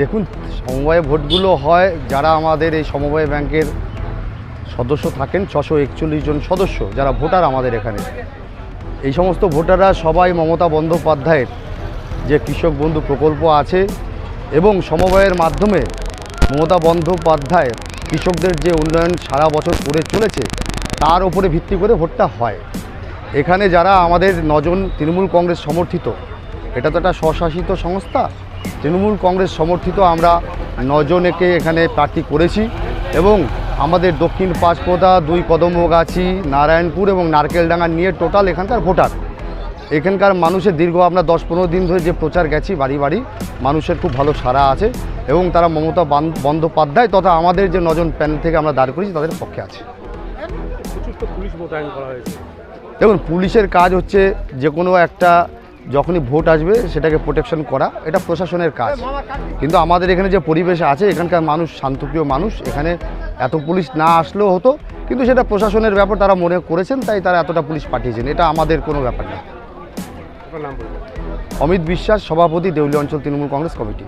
দেখুন, সমবায় ভোটগুলো হয়, যারা আমাদের এই সমবায় ব্যাংকের সদস্য থাকেন, ছশো একচল্লিশ জন সদস্য যারা ভোটার আমাদের এখানে। এই সমস্ত ভোটাররা সবাই মমতা বন্দ্যোপাধ্যায়ের যে কৃষক বন্ধু প্রকল্প আছে এবং সমবায়ের মাধ্যমে মমতা বন্দ্যোপাধ্যায় কৃষকদের যে উন্নয়ন সারা বছর করে চলেছে, তার উপরে ভিত্তি করে ভোটটা হয়। এখানে যারা আমাদের নজন তৃণমূল কংগ্রেস সমর্থিত, এটা তো একটা স্বশাসিত সংস্থা তৃণমূল কংগ্রেস সমর্থিত আমরা নজনেকে এখানে প্রার্থী করেছি এবং আমাদের দক্ষিণ পাঁচপোদা দুই কদমগাছি নারায়ণপুর এবং নারকেলডাঙ্গা নিয়ে টোটাল এখানকার ভোটার। এখানকার মানুষের দীর্ঘ আমরা দশ পনেরো দিন ধরে যে প্রচার গেছি বাড়ি বাড়ি মানুষের খুব ভালো সাড়া আছে এবং তারা মমতা বন্দ্যোপাধ্যায় তথা আমাদের যে নজন প্যানেল থেকে আমরা দাঁড় করেছি তাদের পক্ষে আছে। দেখুন পুলিশের কাজ হচ্ছে যে কোনো একটা যখনই ভোট আসবে সেটাকে প্রোটেকশন করা এটা প্রশাসনের কাজ। কিন্তু আমাদের এখানে যে পরিবেশ আছে এখানকার মানুষ শান্তপ্রিয় মানুষ এখানে এত পুলিশ না আসলেও হতো কিন্তু সেটা প্রশাসনের ব্যাপার তারা মনে করেছেন তাই তারা এতটা পুলিশ পাঠিয়েছেন। এটা আমাদের কোনো ব্যাপার না। অমিত বিশ্বাস সভাপতি দেউলি অঞ্চল তৃণমূল কংগ্রেস কমিটি।